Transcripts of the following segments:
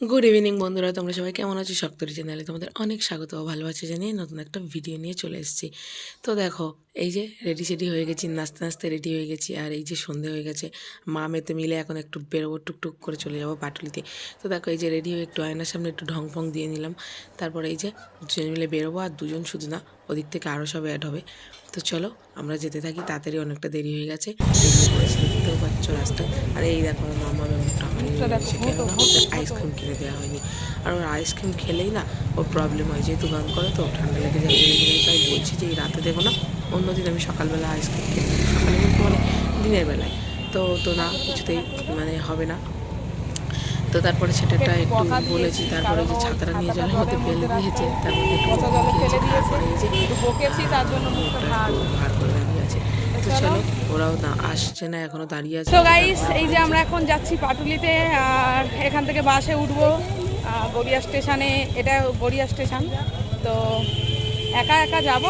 Good evening বন্ধুরা। তোমরা সবাই কেমন আছো? শক্তরি চ্যানেলে তোমাদের অনেক স্বাগত ও ভালোবাসা জানিয়ে নতুন একটা ভিডিও নিয়ে চলে এসেছি। তো দেখো, এই যে রেডি সেডি হয়ে গেছি, নাচতে নাচতে রেডি হয়ে গেছি, আর এই যে সন্ধে হয়ে গেছে, মা মেতে মিলে এখন একটু বেরোবো, টুকটুক করে চলে যাব পাটুলিতে। তো দেখো, এই যে রেডি হয়ে একটু আয়নার সামনে একটু ঢং ফং দিয়ে নিলাম। তারপরে এই যে দুজন মিলে বেরোবো, আর দুজন শুধু না ওদিক থেকে আরও সব অ্যাড হবে। তো চলো আমরা যেতে থাকি তাড়াতাড়ি অনেকটা দেরি হয়ে গেছে। দেখতেও পাচ্ছ রাস্তায় আর এই দেখো আমার মামা কেননা আইসক্রিম কিনে দেওয়া হয়নি। আর ওর আইসক্রিম খেলেই না ওর প্রবলেম হয় যেহেতু গান করে তো ঠান্ডা লেগে যায় যায় তাই বলছি যে এই রাতে দেবো না। অন্যদিন আমি সকালবেলা আইসক্রিম দেবো সকালে কিন্তু মানে দিনের বেলায়। তো তো না কিছুতেই মানে হবে না। তো তারপরে সেটাটা একটু বলেছি তারপরে যে ছাতাটা নিয়ে জলের মধ্যে ফেলে দিয়েছে তার মধ্যে একটু পচা জলে খেয়েছে, ফেলে দিয়েছে তারপরে এই যে একটু বকেছি তার জন্য মুখটা ভার। ভার করে দাঁড়িয়ে আছে। তো চলো ওরাও আসছে না এখনও দাঁড়িয়ে আছে। তো গাইস এই যে আমরা এখন যাচ্ছি পাটুলিতে আর এখান থেকে বাসে উঠবো গড়িয়া স্টেশনে। এটা গড়িয়া স্টেশন। তো একা একা যাব?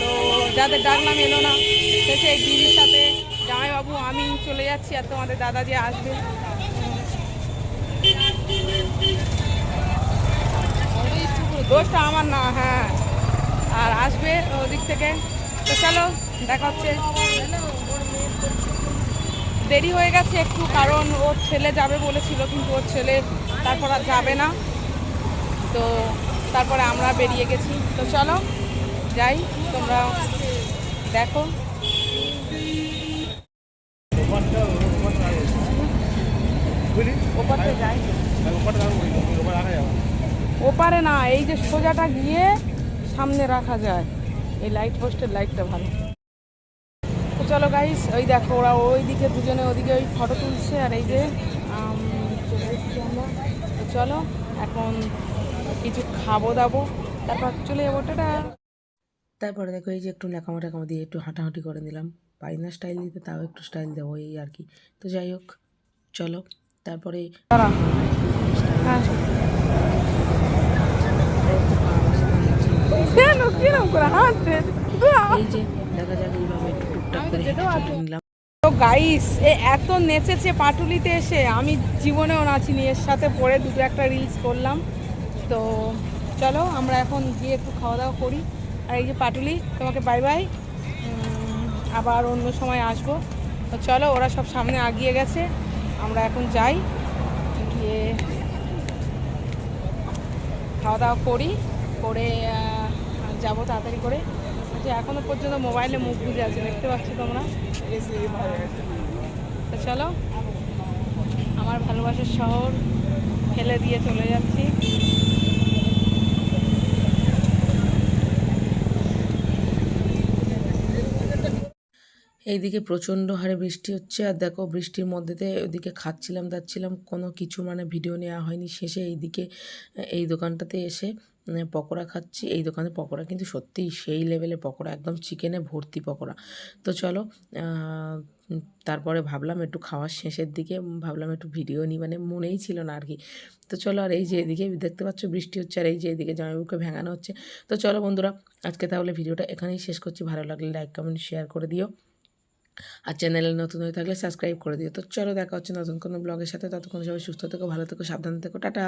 তো যাদের ডাকলাম এলো না শেষে এই দিদির সাথে জামাইবাবু আমি চলে যাচ্ছি আর তোমাদের দাদা যে আসবে। দোষটা আমার না হ্যাঁ। আর আসবে ওদিক থেকে। তো চলো দেখা হচ্ছে। দেরি হয়ে গেছে একটু কারণ ওর ছেলে যাবে বলেছিল কিন্তু ওর ছেলে তারপর আর যাবে না। তো তারপরে আমরা বেরিয়ে গেছি। তো চলো যাই তোমরা দেখো। ওপারে যাই। ওপারে না এই যে সোজাটা গিয়ে সামনে রাখা যায়। এই লাইট পোস্টের লাইটটা ভালো। তো চলো গাইস ওই দেখো ওরা ওই দিকে দুজনে ওদিকে ওই ফটো তুলছে আর এই যে আমরা। তো চলো এখন কিছু খাব দাবো। তারপর চলে যাব টাটা। তারপরে দেখো এই যে একটু ন্যাকামো টাকামো দিয়ে একটু হাঁটাহাঁটি করে নিলাম। পারি না স্টাইল দিতে তাও একটু স্টাইল দেবো এই আর কি। তো যাই হোক চলো তারপরে হ্যাঁ। কেন কিরম করে হাঁটছে এই তো গাইস এ এত নেচেছে পাটুলিতে এসে, আমি জীবনেও নাচিনি, এর সাথে পরে দুটো একটা রিলস করলাম। তো চলো, আমরা এখন গিয়ে একটু খাওয়া দাওয়া করি। আর এই যে পাটুলি, তোমাকে বাই বাই আবার অন্য সময় আসব। তো চলো, ওরা সব সামনে আগিয়ে গেছে। আমরা এখন যাই, গিয়ে খাওয়া দাওয়া করি। করে যাব তাড়াতাড়ি করে। যে এখনও পর্যন্ত মোবাইলে মুখ বুঝে আছে, দেখতে পাচ্ছ তোমরা? তো চলো, আমার ভালোবাসার শহর ফেলে দিয়ে চলে যাচ্ছি। এইদিকে প্রচণ্ড হারে বৃষ্টি হচ্ছে। আর দেখো, বৃষ্টির মধ্যেতে ওদিকে খাচ্ছিলাম, দাচ্ছিলাম, কোনো কিছু মানে ভিডিও নেওয়া হয়নি। শেষে এইদিকে, এই দোকানটাতে এসে পকোড়া খাচ্ছি। এই দোকানে পকোড়া কিন্তু সত্যিই সেই লেভেলে পকোড়া, একদম চিকেনে ভর্তি পকোড়া। তো চলো তারপরে ভাবলাম একটু খাওয়ার শেষের দিকে, ভাবলাম একটু ভিডিও নিই মানে মনেই ছিল না আর কি তো চলো, আর এই যে এদিকে দেখতে পাচ্ছ বৃষ্টি হচ্ছে, আর এই যে এদিকে জামাইবুকে ভেঙানো হচ্ছে। তো চলো বন্ধুরা, আজকে তাহলে ভিডিওটা এখানেই শেষ করছি। ভালো লাগলে লাইক কমেন্ট শেয়ার করে দিও। আর চ্যানেলে নতুন হয়ে থাকলে সাবস্ক্রাইব করে দিও। তো চলো দেখা হচ্ছে নতুন কোনো ব্লগের সাথে। ততক্ষণ সবাই সুস্থ থেকো, ভালো থেকো, সাবধানে থেকো। টাটা!